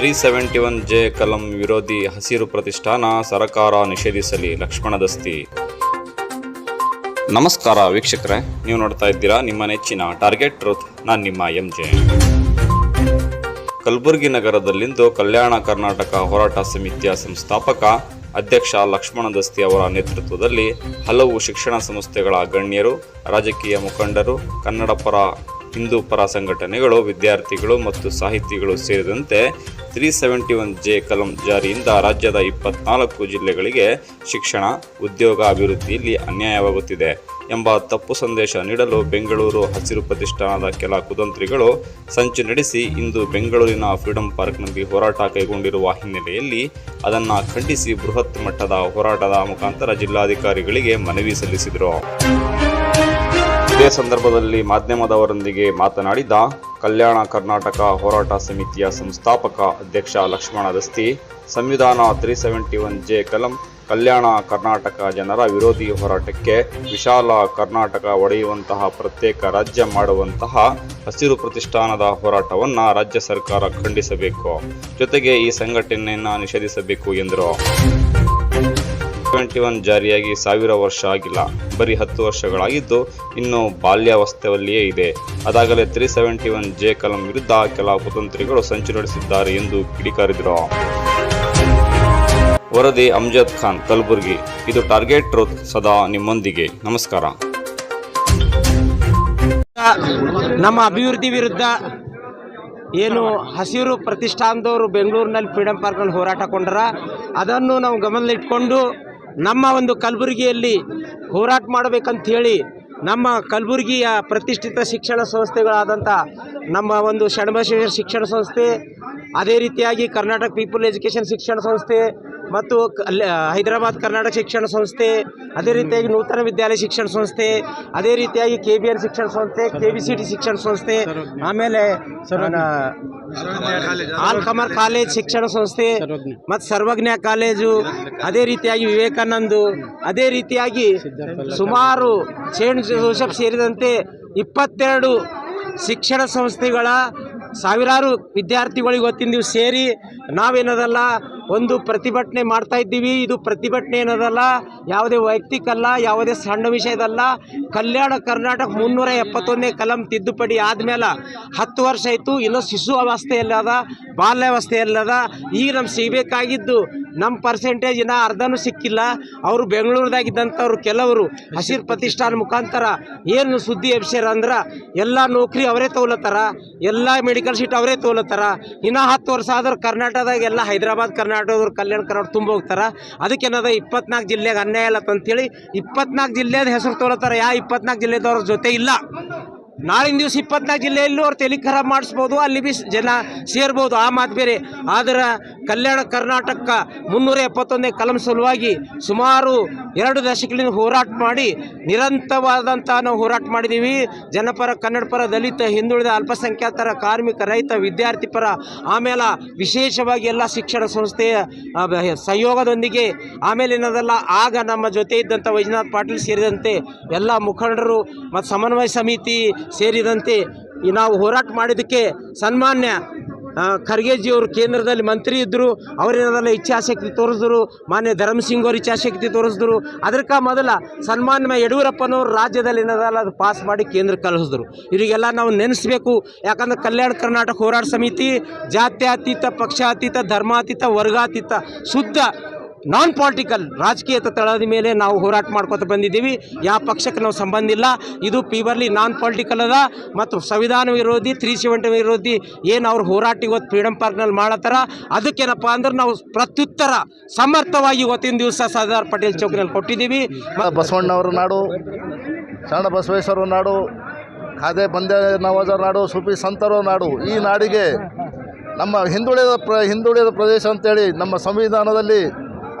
Three seventy one J ಕಲಂ ವಿರೋಧಿ ಹಸಿರು ಪ್ರತಿಷ್ಠಾನ ಸರಕಾರ ನಿಷೇಧಿಸಲಿ ಲಕ್ಷ್ಮಣ ದಸ್ತಿ. ನಮಸ್ಕಾರ ವೀಕ್ಷಕರೇ, ನೀವು ನೋಡ್ತಾ ಇದ್ದೀರಾ ನಿಮ್ಮ ನೆಚ್ಚಿನ ಟಾರ್ಗೆಟ್ ಟ್ರೂತ್, ನಾನು ನಿಮ್ಮ ಎಂ ಜೆ ಕಲಬುರಗಿ ನಗರದಲ್ಲಿಂದು ಕಲ್ಯಾಣ ಕರ್ನಾಟಕ ಹೋರಾಟ ಸಮಿತಿಯ ಸಂಸ್ಥಾಪಕ ಅಧ್ಯಕ್ಷ ಲಕ್ಷ್ಮಣ ದಸ್ತಿ ಅವರ ನೇತೃತ್ವದಲ್ಲಿ ಹಲವು ಶಿಕ್ಷಣ ಸಂಸ್ಥೆಗಳ ಗಣ್ಯರು, ರಾಜಕೀಯ ಮುಖಂಡರು ಕನ್ನಡ ಪರ ಹಿಂದೂ ಪರ ಸಂಘಟನೆಗಳು ವಿದ್ಯಾರ್ಥಿಗಳು ಮತ್ತು ಸಾಹಿತಿಗಳು ಸೇರಿದಂತೆ ತ್ರೀ ಸೆವೆಂಟಿ ಒನ್ ಜೆ ಕಲಂ ಜಾರಿಯಿಂದ ರಾಜ್ಯದ ಇಪ್ಪತ್ನಾಲ್ಕು ಜಿಲ್ಲೆಗಳಿಗೆ ಶಿಕ್ಷಣ, ಉದ್ಯೋಗ ಅಭಿವೃದ್ಧಿಯಲ್ಲಿ ಅನ್ಯಾಯವಾಗುತ್ತಿದೆ ಎಂಬ ತಪ್ಪು ಸಂದೇಶ ನೀಡಲು ಬೆಂಗಳೂರು ಹಸಿರು ಪ್ರತಿಷ್ಠಾನದ ಕೆಲ ಕುತಂತ್ರಿಗಳು ಸಂಚು ನಡೆಸಿ ಇಂದು ಬೆಂಗಳೂರಿನ ಫ್ರೀಡಂ ಪಾರ್ಕ್ನಲ್ಲಿ ಹೋರಾಟ ಕೈಗೊಂಡಿರುವ ಹಿನ್ನೆಲೆಯಲ್ಲಿ ಅದನ್ನು ಖಂಡಿಸಿ ಬೃಹತ್ ಮಟ್ಟದ ಹೋರಾಟದ ಮುಖಾಂತರ ಜಿಲ್ಲಾಧಿಕಾರಿಗಳಿಗೆ ಮನವಿ ಸಲ್ಲಿಸಿದರು. ಇದೇ ಸಂದರ್ಭದಲ್ಲಿ ಮಾಧ್ಯಮದವರೊಂದಿಗೆ ಮಾತನಾಡಿದ ಕಲ್ಯಾಣ ಕರ್ನಾಟಕ ಹೋರಾಟ ಸಮಿತಿಯ ಸಂಸ್ಥಾಪಕ ಅಧ್ಯಕ್ಷ ಲಕ್ಷ್ಮಣ ದಸ್ತಿ ಸಂವಿಧಾನ ತ್ರೀ ಸೆವೆಂಟಿ ಒನ್ ಜೆ ಕಲಂ, ಕಲ್ಯಾಣ ಕರ್ನಾಟಕ ಜನರ ವಿರೋಧಿ ಹೋರಾಟಕ್ಕೆ ವಿಶಾಲ ಕರ್ನಾಟಕ ಒಡೆಯುವಂತಹ ಪ್ರತ್ಯೇಕ ರಾಜ್ಯ ಮಾಡುವಂತಹ ಹಸಿರು ಪ್ರತಿಷ್ಠಾನದ ಹೋರಾಟವನ್ನು ರಾಜ್ಯ ಸರ್ಕಾರ ಖಂಡಿಸಬೇಕು. ಜೊತೆಗೆ ಈ ಸಂಘಟನೆಯನ್ನು ನಿಷೇಧಿಸಬೇಕು ಎಂದರು. ಟ್ವೆಂಟಿ ಒನ್ ಜಾರಿಯಾಗಿ ಸಾವಿರ ವರ್ಷ ಆಗಿಲ್ಲ. ಬರೀ ಹತ್ತು ವರ್ಷಗಳಾಗಿದ್ದು ಇನ್ನು ಬಾಲ್ಯಾವಸ್ಥೆಯಲ್ಲಿಯೇ ಇದೆ. ಅದಾಗಲೇ ತ್ರೀ ಸೆವೆಂಟಿ ಒನ್ ಜೆ ಕಲಂ ವಿರುದ್ಧ ಕೆಲ ಕುತಂತ್ರಿಗಳು ಸಂಚು ನಡೆಸಿದ್ದಾರೆ ಎಂದು ಕಿಡಿಕಾರಿದರು. ವರದಿ ಅಮ್ಜದ್ ಖಾನ್, ಕಲಬುರ್ಗಿ. ಇದು ಟಾರ್ಗೆಟ್ ಟ್ರೂತ್ ಸದಾ ನಿಮ್ಮೊಂದಿಗೆ. ನಮಸ್ಕಾರ. ನಮ್ಮ ಅಭಿವೃದ್ಧಿ ವಿರುದ್ಧ ಏನು ಹಸಿರು ಪ್ರತಿಷ್ಠಾನದವರು ಬೆಂಗಳೂರಿನಲ್ಲಿ ಫ್ರೀಡಮ್ ಪಾರ್ಕ್ನಲ್ಲಿ ಹೋರಾಟ ಕೊಂಡರ, ಅದನ್ನು ನಾವು ಗಮನದಲ್ಲಿಟ್ಕೊಂಡು ನಮ್ಮ ಒಂದು ಕಲಬುರಗಿಯಲ್ಲಿ ಹೋರಾಟ ಮಾಡಬೇಕಂತ ಹೇಳಿ ನಮ್ಮ ಕಲಬುರಗಿಯ ಪ್ರತಿಷ್ಠಿತ ಶಿಕ್ಷಣ ಸಂಸ್ಥೆಗಳಾದಂಥ ನಮ್ಮ ಒಂದು ಷಣ್ಮಶೇಶ್ವರ ಶಿಕ್ಷಣ ಸಂಸ್ಥೆ, ಅದೇ ರೀತಿಯಾಗಿ ಕರ್ನಾಟಕ ಪೀಪಲ್ ಎಜುಕೇಷನ್ ಶಿಕ್ಷಣ ಸಂಸ್ಥೆ ಮತ್ತು ಅಲ್ಲಿ ಹೈದರಾಬಾದ್ ಕರ್ನಾಟಕ ಶಿಕ್ಷಣ ಸಂಸ್ಥೆ ಅದೇ ರೀತಿಯಾಗಿ ನೂತನ ವಿದ್ಯಾಲಯ ಶಿಕ್ಷಣ ಸಂಸ್ಥೆ ಅದೇ ರೀತಿಯಾಗಿ ಕೆ ಬಿ ಎನ್ ಶಿಕ್ಷಣ ಸಂಸ್ಥೆ ಕೆ ಬಿ ಸಿ ಟಿ ಶಿಕ್ಷಣ ಸಂಸ್ಥೆ ಆಮೇಲೆ ಆಲ್ ಕಮರ್ ಕಾಲೇಜ್ ಶಿಕ್ಷಣ ಸಂಸ್ಥೆ ಮತ್ತು ಸರ್ವಜ್ಞ ಕಾಲೇಜು ಅದೇ ರೀತಿಯಾಗಿ ವಿವೇಕಾನಂದು ಅದೇ ರೀತಿಯಾಗಿ ಸುಮಾರು ಸೇಂಟ್ ಜೋಸೆಫ್ ಸೇರಿದಂತೆ ಇಪ್ಪತ್ತೆರಡು ಶಿಕ್ಷಣ ಸಂಸ್ಥೆಗಳ ಸಾವಿರಾರು ವಿದ್ಯಾರ್ಥಿಗಳಿಗೆ ಇವತ್ತಿನ ಸೇರಿ ನಾವೇನದಲ್ಲ ಒಂದು ಪ್ರತಿಭಟನೆ ಮಾಡ್ತಾ ಇದ್ದೀವಿ. ಇದು ಪ್ರತಿಭಟನೆ ಏನದಲ್ಲ ಯಾವುದೇ ವೈಯಕ್ತಿಕ ಅಲ್ಲ ಯಾವುದೇ ಸಣ್ಣ ವಿಷಯದಲ್ಲ. ಕಲ್ಯಾಣ ಕರ್ನಾಟಕ ಮುನ್ನೂರ ಎಪ್ಪತ್ತೊಂದನೇ ಕಲಂ ತಿದ್ದುಪಡಿ ಆದಮೇಲೆ ಹತ್ತು ವರ್ಷ ಆಯಿತು. ಇನ್ನೂ ಶಿಶು ಅವಸ್ಥೆಯಲ್ಲದ, ಬಾಲ್ಯಾವಸ್ಥೆಯಲ್ಲದ, ಈಗ ನಮ್ಗೆ ಸಿಗಬೇಕಾಗಿದ್ದು ನಮ್ಮ ಪರ್ಸೆಂಟೇಜ್ ಇನ್ನ ಅರ್ಧನೂ ಸಿಕ್ಕಿಲ್ಲ. ಅವರು ಬೆಂಗಳೂರದಾಗಿದ್ದಂಥವ್ರು ಕೆಲವರು ಹಸಿರು ಪ್ರತಿಷ್ಠಾನ ಮುಖಾಂತರ ಏನು ಸುದ್ದಿ ಎಬ್ಸ್ಯಾರ ಅಂದ್ರೆ, ಎಲ್ಲ ನೌಕರಿ ಅವರೇ ತೋಲತ್ತಾರ ಎಲ್ಲ ಮೆಡಿಕಲ್ ಸೀಟ್ ಅವರೇ ತೋಲತ್ತಾರ ಇನ್ನೂ ಹತ್ತು ವರ್ಷ ಆದ್ರೆ ಕರ್ನಾಟಕದಾಗ ಎಲ್ಲ ಹೈದರಾಬಾದ್ ಕರ್ನಾಟಕದವ್ರು ಕಲ್ಯಾಣ ಕರ್ನಾಟಕ ತುಂಬ ಅದಕ್ಕೆ ಅದಕ್ಕೇನದ ಇಪ್ಪತ್ನಾಲ್ಕು ಜಿಲ್ಲೆಗೆ ಅನ್ಯಾಯ ಇಲ್ಲ ಅಂತೇಳಿ ಇಪ್ಪತ್ನಾಲ್ಕು ಜಿಲ್ಲೆದ ಹೆಸರು ತೊಗೊಳ್ತಾರೆ ಯಾವ ಇಪ್ಪತ್ನಾಲ್ಕು ಜಿಲ್ಲೆದವ್ರ ಜೊತೆ ಇಲ್ಲ. ನಾಳಿನ ದಿವಸ ಇಪ್ಪತ್ನಾಲ್ಕು ಜಿಲ್ಲೆಯಲ್ಲೂ ಅವ್ರು ತಲೆ ಖರಾಬ್ ಮಾಡಿಸ್ಬೋದು, ಅಲ್ಲಿ ಬಿ ಜನ ಸೇರ್ಬೋದು, ಆ ಮಾತು ಬೇರೆ. ಆದರೆ ಕಲ್ಯಾಣ ಕರ್ನಾಟಕ ಮುನ್ನೂರ ಎಪ್ಪತ್ತೊಂದನೇ ಕಲಂ ಸಲುವಾಗಿ ಸುಮಾರು ಎರಡು ದಶಕಗಳಿಂದ ಹೋರಾಟ ಮಾಡಿ ನಿರಂತರವಾದಂಥ ನಾವು ಹೋರಾಟ ಮಾಡಿದ್ದೀವಿ. ಜನಪರ, ಕನ್ನಡ ಪರ, ದಲಿತ, ಹಿಂದುಳಿದ, ಅಲ್ಪಸಂಖ್ಯಾತರ, ಕಾರ್ಮಿಕ, ರೈತ, ವಿದ್ಯಾರ್ಥಿ ಪರ, ಆಮೇಲೆ ವಿಶೇಷವಾಗಿ ಎಲ್ಲ ಶಿಕ್ಷಣ ಸಂಸ್ಥೆಯ ಸಹಯೋಗದೊಂದಿಗೆ, ಆಮೇಲೆ ಏನದಲ್ಲ, ಆಗ ನಮ್ಮ ಜೊತೆ ಇದ್ದಂಥ ವೈಜನಾಥ್ ಪಾಟೀಲ್ ಸೇರಿದಂತೆ ಎಲ್ಲ ಮುಖಂಡರು ಮತ್ತು ಸಮನ್ವಯ ಸಮಿತಿ ಸೇರಿದಂತೆ ನಾವು ಹೋರಾಟ ಮಾಡಿದ್ದಕ್ಕೆ ಸನ್ಮಾನ್ಯ ಖರ್ಗೆಜಿಯವರು ಕೇಂದ್ರದಲ್ಲಿ ಮಂತ್ರಿ ಇದ್ದರು. ಅವರೇನಾದಲ್ಲ ಇಚ್ಛಾಶಕ್ತಿ ತೋರಿಸಿದ್ರು, ಮಾನ್ಯ ಧರ್ಮಸಿಂಗ್ ಅವರು ಇಚ್ಛಾಶಕ್ತಿ ತೋರಿಸಿದ್ರು. ಅದಕ್ಕೆ ಮೊದಲ ಸನ್ಮಾನ್ಯ ಯಡಿಯೂರಪ್ಪನವರು ರಾಜ್ಯದಲ್ಲಿ ಏನದಲ್ಲ ಅದು ಪಾಸ್ ಮಾಡಿ ಕೇಂದ್ರಕ್ಕೆ ಕಳಿಸಿದ್ರು ಇವರಿಗೆಲ್ಲ ನಾವು ನೆನೆಸ್ಬೇಕು. ಯಾಕಂದ್ರೆ ಕಲ್ಯಾಣ ಕರ್ನಾಟಕ ಹೋರಾಟ ಸಮಿತಿ, ಜಾತ್ಯಾತೀತ, ಪಕ್ಷಾತೀತ, ಧರ್ಮಾತೀತ, ವರ್ಗಾತೀತ, ಶುದ್ಧ ನಾನ್ ಪಾಲಿಟಿಕಲ್ ರಾಜಕೀಯತ ತಳದ ಮೇಲೆ ನಾವು ಹೋರಾಟ ಮಾಡ್ಕೊತ ಬಂದಿದ್ದೀವಿ. ಯಾವ ಪಕ್ಷಕ್ಕೆ ನಾವು ಸಂಬಂಧ ಇಲ್ಲ. ಇದು ಪೀವರ್ಲಿ ನಾನ್ ಪಾಲಿಟಿಕಲ್ ಅದ. ಮತ್ತು ಸಂವಿಧಾನ ವಿರೋಧಿ ತ್ರೀ ಸೆವೆಂಟಿ ವಿರೋಧಿ ಏನು ಅವ್ರು ಹೋರಾಟ ಇವತ್ತು ಫ್ರೀಡಮ್ ಪಾರ್ಕ್ನಲ್ಲಿ ಮಾಡತ್ತಾರ. ಅದಕ್ಕೇನಪ್ಪ ಅಂದ್ರೆ ನಾವು ಪ್ರತ್ಯುತ್ತರ ಸಮರ್ಥವಾಗಿ ಇವತ್ತಿನ ದಿವಸ ಸರ್ದಾರ್ ಪಟೇಲ್ ಚೌಕ್ನಲ್ಲಿ ಕೊಟ್ಟಿದ್ದೀವಿ. ಬಸವಣ್ಣವ್ರ ನಾಡು ಶರಣ ಬಸವೇಶ್ವರ ನಾಡು ಅದೇ ಬಂದೆ ನವಾಜರ ನಾಡು ಸುಪಿ ಸಂತರ ನಾಡು, ಈ ನಾಡಿಗೆ ನಮ್ಮ ಹಿಂದುಳಿದ ಪ್ರ, ಹಿಂದುಳಿದ ಪ್ರದೇಶ ಅಂತೇಳಿ ನಮ್ಮ ಸಂವಿಧಾನದಲ್ಲಿ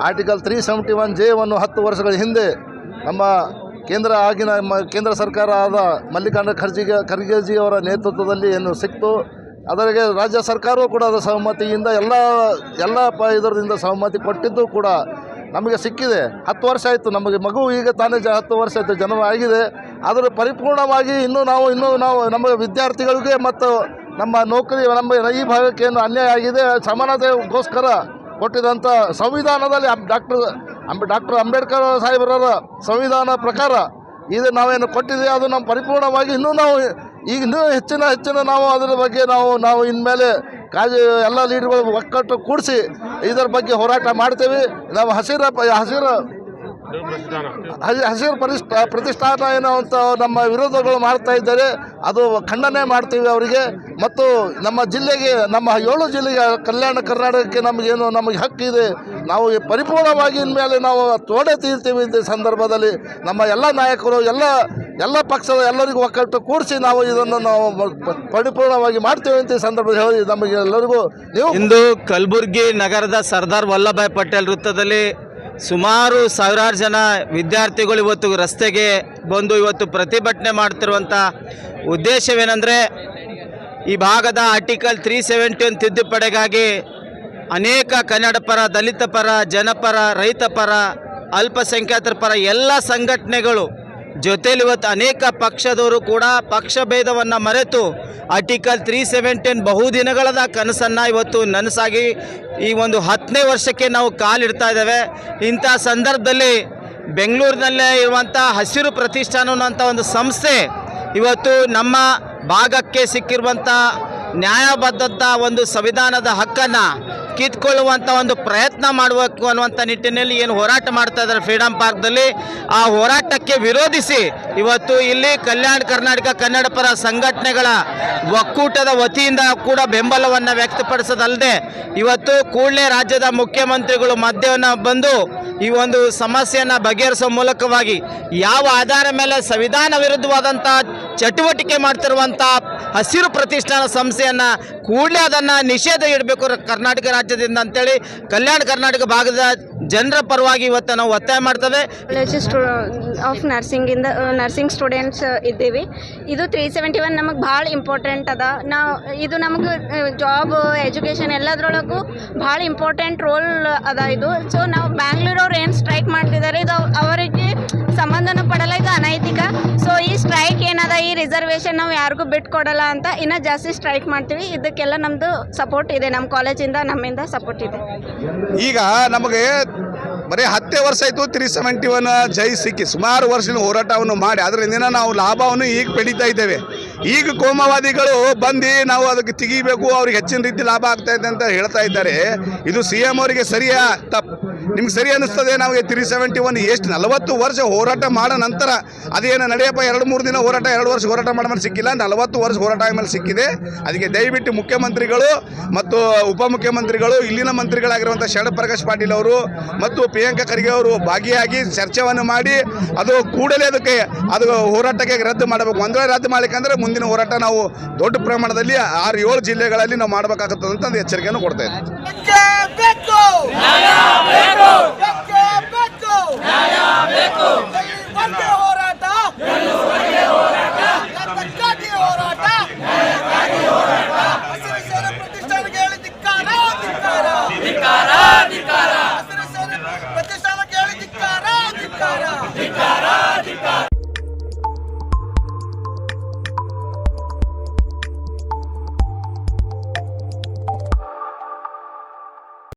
article three seventy one J ಹತ್ತು ವರ್ಷಗಳ ಹಿಂದೆ ನಮ್ಮ ಕೇಂದ್ರ ಆಗಿನ ಮ, ಕೇಂದ್ರ ಸರ್ಕಾರ ಆದ ಮಲ್ಲಿಕಾರ್ಜುನ ಖರ್ಜಿಗೆ ಖರ್ಗೆಜಿ ಅವರ ನೇತೃತ್ವದಲ್ಲಿ ಏನು ಸಿಕ್ತು, ಅದರಿಗೆ ರಾಜ್ಯ ಸರ್ಕಾರವೂ ಕೂಡ ಅದರ ಸಹಮತಿಯಿಂದ ಎಲ್ಲ ಎಲ್ಲ ಪ ಇದರಿಂದ ಸಹಮತಿ ಕೊಟ್ಟಿದ್ದು ಕೂಡ ನಮಗೆ ಸಿಕ್ಕಿದೆ. ಹತ್ತು ವರ್ಷ ಆಯಿತು, ನಮಗೆ ಮಗು ಈಗ ತಾನೇ ಜ, ಹತ್ತು ವರ್ಷ ಆಯಿತು, ಜನ್ಮ ಆಗಿದೆ. ಆದರೆ ಪರಿಪೂರ್ಣವಾಗಿ ಇನ್ನೂ ನಾವು ಇನ್ನೂ ನಾವು ನಮ್ಮ ವಿದ್ಯಾರ್ಥಿಗಳಿಗೆ ಮತ್ತು ನಮ್ಮ ನೌಕರಿ, ನಮ್ಮ ಈ ಭಾಗಕ್ಕೆ ಏನು ಅನ್ಯಾಯ ಆಗಿದೆ, ಸಮಾನತೆಗೋಸ್ಕರ ಕೊಟ್ಟಿದಂಥ ಸಂವಿಧಾನದಲ್ಲಿ ಡಾಕ್ಟರ್ ಅಂಬ ಡಾಕ್ಟರ್ ಅಂಬೇಡ್ಕರ್ ಸಾಹೇಬರವರ ಸಂವಿಧಾನ ಪ್ರಕಾರ ಇದು ನಾವೇನು ಕೊಟ್ಟಿದ್ದೀವಿ ಅದು ನಮ್ಮ ಪರಿಪೂರ್ಣವಾಗಿ ಇನ್ನೂ ನಾವು ಈಗ ಇನ್ನೂ ಹೆಚ್ಚಿನ ಹೆಚ್ಚಿನ ನಾವು ಅದರ ಬಗ್ಗೆ ನಾವು ನಾವು ಇನ್ಮೇಲೆ ಕಾಜಿ ಎಲ್ಲ ಲೀಡರ್ಗಳು ಒಕ್ಕಟ್ಟು ಕೂಡಿಸಿ ಇದರ ಬಗ್ಗೆ ಹೋರಾಟ ಮಾಡ್ತೇವೆ. ನಾವು ಹಸಿರ ಹಸಿರು ಹಸಿ- ಹಸಿರು ಪರಿಷ್ಠ ಪ್ರತಿಷ್ಠಾನ ಏನೋ ಅಂತ ನಮ್ಮ ವಿರೋಧಗಳು ಮಾಡ್ತಾ ಇದ್ದಾರೆ. ಅದು ಖಂಡನೆ ಮಾಡ್ತೀವಿ ಅವರಿಗೆ. ಮತ್ತು ನಮ್ಮ ಜಿಲ್ಲೆಗೆ, ನಮ್ಮ ಏಳು ಜಿಲ್ಲೆಗೆ ಕಲ್ಯಾಣ ಕರ್ನಾಟಕಕ್ಕೆ ನಮಗೇನು, ನಮಗೆ ಹಕ್ಕಿದೆ ನಾವು ಈ ಪರಿಪೂರ್ಣವಾಗಿ ಇನ್ಮೇಲೆ ನಾವು ತೋಡೆ ತೀರ್ತೀವಿ ಈ ಸಂದರ್ಭದಲ್ಲಿ. ನಮ್ಮ ಎಲ್ಲ ನಾಯಕರು, ಎಲ್ಲ ಎಲ್ಲ ಪಕ್ಷದ ಎಲ್ಲರಿಗೂ ಒಕ್ಕಟ್ಟು ಕೂಡಿಸಿ ನಾವು ಇದನ್ನು ನಾವು ಪರಿಪೂರ್ಣವಾಗಿ ಮಾಡ್ತೇವೆ ಅಂತ ಈ ಸಂದರ್ಭದಲ್ಲಿ ಹೇಳಿ ನಮಗೆ ಎಲ್ಲರಿಗೂ ನೀವು ಇಂದು ಕಲಬುರಗಿ ನಗರದ ಸರ್ದಾರ್ ವಲ್ಲಭಾಯ್ ಪಟೇಲ್ ವೃತ್ತದಲ್ಲಿ ಸುಮಾರು ಸಾವಿರಾರು ಜನ ವಿದ್ಯಾರ್ಥಿಗಳು ಇವತ್ತು ರಸ್ತೆಗೆ ಬಂದು ಇವತ್ತು ಪ್ರತಿಭಟನೆ ಮಾಡ್ತಿರುವಂಥ ಉದ್ದೇಶವೇನೆಂದರೆ ಈ ಭಾಗದ ಆರ್ಟಿಕಲ್ ತ್ರೀ ಸೆವೆಂಟಿ ಒನ್ ತಿದ್ದುಪಡಿಗಾಗಿ ಅನೇಕ ಕನ್ನಡ ಪರ, ದಲಿತ ಪರ ಜನಪರ ರೈತ ಪರ, ಅಲ್ಪಸಂಖ್ಯಾತರ ಪರ ಎಲ್ಲ ಸಂಘಟನೆಗಳು ಜೊತೆಲಿ ಇವತ್ತು ಅನೇಕ ಪಕ್ಷದವರು ಕೂಡ ಪಕ್ಷ ಭೇದವನ್ನು ಮರೆತು ಆರ್ಟಿಕಲ್ ತ್ರೀ ಸೆವೆಂಟೀನ್ ಬಹುದಿನಗಳದ ಕನಸನ್ನು ಇವತ್ತು ನನಸಾಗಿ ಈ ಒಂದು ಹತ್ತನೇ ವರ್ಷಕ್ಕೆ ನಾವು ಕಾಲಿಡ್ತಾ ಇದ್ದೇವೆ. ಇಂಥ ಸಂದರ್ಭದಲ್ಲಿ ಬೆಂಗಳೂರಿನಲ್ಲೇ ಇರುವಂಥ ಹಸಿರು ಪ್ರತಿಷ್ಠಾನ ಅನ್ನೋಂಥ ಒಂದು ಸಂಸ್ಥೆ ಇವತ್ತು ನಮ್ಮ ಭಾಗಕ್ಕೆ ಸಿಕ್ಕಿರುವಂಥ ನ್ಯಾಯಬದ್ಧಂಥ ಒಂದು ಸಂವಿಧಾನದ ಹಕ್ಕನ್ನು ಕಿತ್ಕೊಳ್ಳುವಂಥ ಒಂದು ಪ್ರಯತ್ನ ಮಾಡಬೇಕು ಅನ್ನುವಂಥ ನಿಟ್ಟಿನಲ್ಲಿ ಏನು ಹೋರಾಟ ಮಾಡ್ತಾ ಇದ್ದಾರೆ ಫ್ರೀಡಮ್ ಪಾರ್ಕ್ದಲ್ಲಿ. ಆ ಹೋರಾಟಕ್ಕೆ ವಿರೋಧಿಸಿ ಇವತ್ತು ಇಲ್ಲಿ ಕಲ್ಯಾಣ ಕರ್ನಾಟಕ ಕನ್ನಡ ಪರ ಸಂಘಟನೆಗಳ ಒಕ್ಕೂಟದ ವತಿಯಿಂದ ಕೂಡ ಬೆಂಬಲವನ್ನು ವ್ಯಕ್ತಪಡಿಸೋದಲ್ಲದೆ ಇವತ್ತು ಕೂಡಲೇ ರಾಜ್ಯದ ಮುಖ್ಯಮಂತ್ರಿಗಳು ಮಧ್ಯವನ್ನು ಬಂದು ಈ ಒಂದು ಸಮಸ್ಯೆಯನ್ನು ಬಗೆಹರಿಸೋ ಮೂಲಕವಾಗಿ ಯಾವ ಆಧಾರ ಮೇಲೆ ಸಂವಿಧಾನ ವಿರುದ್ಧವಾದಂಥ ಚಟುವಟಿಕೆ ಮಾಡ್ತಿರುವಂಥ ಹಸಿರು ಪ್ರತಿಷ್ಠಾನ ಸಂಸ್ಥೆಯನ್ನು ಕೂಡಲೇ ಅದನ್ನು ನಿಷೇಧ ಇಡಬೇಕು ಕರ್ನಾಟಕ ರಾಜ್ಯದಿಂದ ಅಂತೇಳಿ ಕಲ್ಯಾಣ ಕರ್ನಾಟಕ ಭಾಗದ ಜನರ ಪರವಾಗಿ ಇವತ್ತು ನಾವು ಒತ್ತಾಯ ಮಾಡ್ತೇವೆ. ಕಾಲೇಜ್ ಆಫ್ ನರ್ಸಿಂಗಿಂದ ನರ್ಸಿಂಗ್ ಸ್ಟೂಡೆಂಟ್ಸ್ ಇದ್ದೀವಿ. ಇದು ತ್ರೀ ಸೆವೆಂಟಿ ಒನ್ ನಮಗೆ ಭಾಳ ಇಂಪಾರ್ಟೆಂಟ್ ಅದ. ನಾವು, ಇದು ನಮಗೆ ಜಾಬ್ ಎಜುಕೇಷನ್ ಎಲ್ಲದರೊಳಗೂ ಭಾಳ ಇಂಪಾರ್ಟೆಂಟ್ ರೋಲ್ ಅದ ಇದು. ಸೊ ನಾವು ಬ್ಯಾಂಗ್ಳೂರವ್ರು ಏನು ಸ್ಟ್ರೈಕ್ ಮಾಡ್ತಿದ್ದಾರೆ ಇದು ಅವರಿಗೆ ಸಂಬಂಧನೂ ಪಡಲ್ಲ, ಇದು ಅನೈತಿಕ. ಸೊ ಈ ಸ್ಟ್ರೈಕ್ ಈ ರಿಸರ್ವೇಶನ್ ನಾವು ಯಾರಿಗೂ ಬಿಟ್ಕೊಡಲ್ಲ ಅಂತ ಇನ್ನೂ ಜಾಸ್ತಿ ಸ್ಟ್ರೈಕ್ ಮಾಡ್ತೀವಿ. ಇದಕ್ಕೆಲ್ಲ ನಮ್ದು ಸಪೋರ್ಟ್ ಇದೆ. ನಮ್ಮ ಕಾಲೇಜಿಂದ ನಮ್ಮಿಂದ ಸಪೋರ್ಟ್ ಇದೆ. ಈಗ ನಮಗೆ ಬರೀ ಹತ್ತೇ ವರ್ಷ ಆಯಿತು ತ್ರೀ ಸೆವೆಂಟಿ ಒನ್ ಜೈ ಸಿಕ್ಕಿ. ಸುಮಾರು ವರ್ಷದ ಹೋರಾಟವನ್ನು ಮಾಡಿ. ಅದರಿಂದ ನಾವು ಲಾಭವನ್ನು ಈಗ ಪಡಿತಾ ಇದ್ದೇವೆ. ಈಗ ಕೋಮವಾದಿಗಳು ಬಂದು ನಾವು ಅದಕ್ಕೆ ತೆಗಿಬೇಕು, ಅವ್ರಿಗೆ ಹೆಚ್ಚಿನ ರೀತಿ ಲಾಭ ಆಗ್ತಾ ಇದೆ ಅಂತ ಹೇಳ್ತಾ ಇದ್ದಾರೆ. ಇದು ಸಿ ಎಂ ಅವರಿಗೆ ಸರಿಯಾ ತಪ್ಪು? ನಿಮ್ಗೆ ಸರಿ ಅನ್ನಿಸ್ತದೆ? ನಮಗೆ ತ್ರೀ ಸೆವೆಂಟಿ ಒನ್ ಎಷ್ಟು ನಲವತ್ತು ವರ್ಷ ಹೋರಾಟ ಮಾಡ ನಂತರ ಅದೇನು ನಡೆಯಪ್ಪ? ಎರಡು ಮೂರು ದಿನ ಹೋರಾಟ, ಎರಡು ವರ್ಷ ಹೋರಾಟ ಮೇಲೆ ಸಿಕ್ಕಿಲ್ಲ ನಲವತ್ತು ವರ್ಷ ಹೋರಾಟ ಆದ್ಮೇಲೆ ಸಿಕ್ಕಿದೆ. ಅದಕ್ಕೆ ದಯವಿಟ್ಟು ಮುಖ್ಯಮಂತ್ರಿಗಳು ಮತ್ತು ಉಪಮುಖ್ಯಮಂತ್ರಿಗಳು, ಇಲ್ಲಿನ ಮಂತ್ರಿಗಳಾಗಿರುವಂಥ ಶರಣ ಪ್ರಕಾಶ್ ಪಾಟೀಲ್ ಅವರು ಮತ್ತು ಪ್ರಿಯಾಂಕಾ ಖರ್ಗೆ ಅವರು ಭಾಗಿಯಾಗಿ ಚರ್ಚೆಯನ್ನು ಮಾಡಿ ಅದು ಕೂಡಲೇ ಅದಕ್ಕೆ ಅದು ಹೋರಾಟಕ್ಕೆ ರದ್ದು ಮಾಡಬೇಕು. ಒಂದೇ ರದ್ದು ಮಾಡಲಿಕ್ಕೆ ಮುಂದಿನ ಹೋರಾಟ ನಾವು ದೊಡ್ಡ ಪ್ರಮಾಣದಲ್ಲಿ ಆರು ಏಳು ಜಿಲ್ಲೆಗಳಲ್ಲಿ ನಾವು ಮಾಡಬೇಕಾಗುತ್ತದೆ ಅಂತ ಎಚ್ಚರಿಕೆಯನ್ನು ಕೊಡ್ತಾ ಇದ್ದೀವಿ ಬೇಕು ಹೋರಾಟ